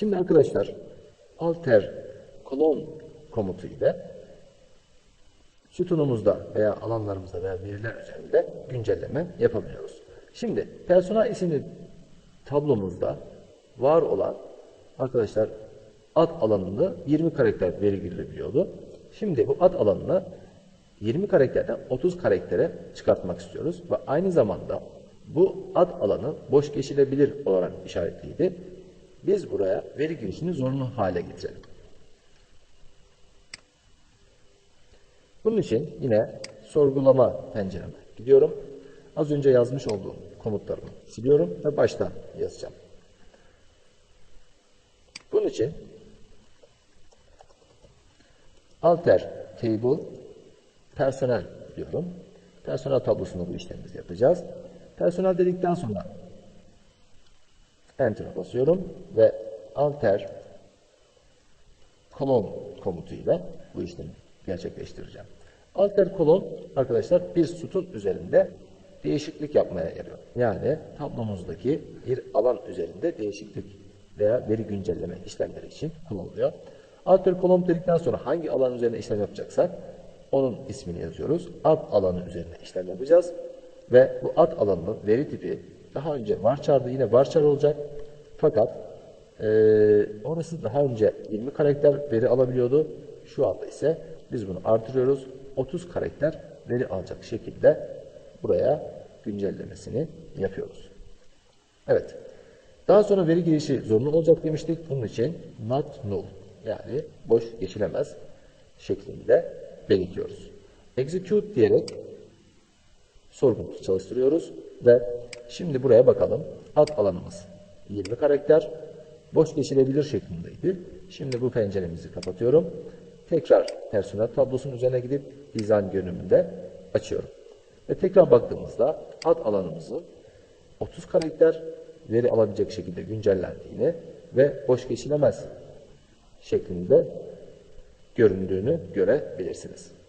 Şimdi arkadaşlar alter kolon komutu ile sütunumuzda veya alanlarımızda veya veriler üzerinde güncelleme yapabiliyoruz. Şimdi personel isimli tablomuzda var olan arkadaşlar ad alanında 20 karakter veri girilebiliyordu. Şimdi bu ad alanını 20 karakterden 30 karaktere çıkartmak istiyoruz ve aynı zamanda bu ad alanı boş geçilebilir olarak işaretliydi. Biz buraya veri girişini zorunlu hale getirelim. Bunun için yine sorgulama pencereme gidiyorum. Az önce yazmış olduğum komutlarımı siliyorum ve baştan yazacağım. Bunun için alter table personel diyorum. Personel tablosunda bu işlemimizi yapacağız. Personel dedikten sonra Enter'a basıyorum ve alter kolon komutu ile bu işlemi gerçekleştireceğim. Alter kolon arkadaşlar bir sütun üzerinde değişiklik yapmaya yarıyor. Yani tablomuzdaki bir alan üzerinde değişiklik veya veri güncelleme işlemleri için kullanılıyor. Alter kolon dedikten sonra hangi alan üzerine işlem yapacaksak onun ismini yazıyoruz. Ad alanı üzerine işlem yapacağız. Ve bu ad alanının veri tipi daha önce varchar'dı yine varchar olacak. Fakat eee, orası daha önce 20 karakter veri alabiliyordu. Şu anda ise biz bunu artırıyoruz. 30 karakter veri alacak şekilde buraya güncellemesini yapıyoruz. Evet. Daha sonra veri girişi zorunlu olacak demiştik. Bunun için not null yani boş geçilemez şeklinde belirtiyoruz. Execute diyerek sorgumuzu çalıştırıyoruz ve şimdi buraya bakalım. Ad alanımız 20 karakter boş geçilebilir şeklindeydi. Şimdi bu penceremizi kapatıyorum. Tekrar personel tablosunun üzerine gidip dizayn görünümünde açıyorum. Ve tekrar baktığımızda ad alanımızın 30 karakter veri alabilecek şekilde güncellendiğini ve boş geçilemez şeklinde göründüğünü görebilirsiniz.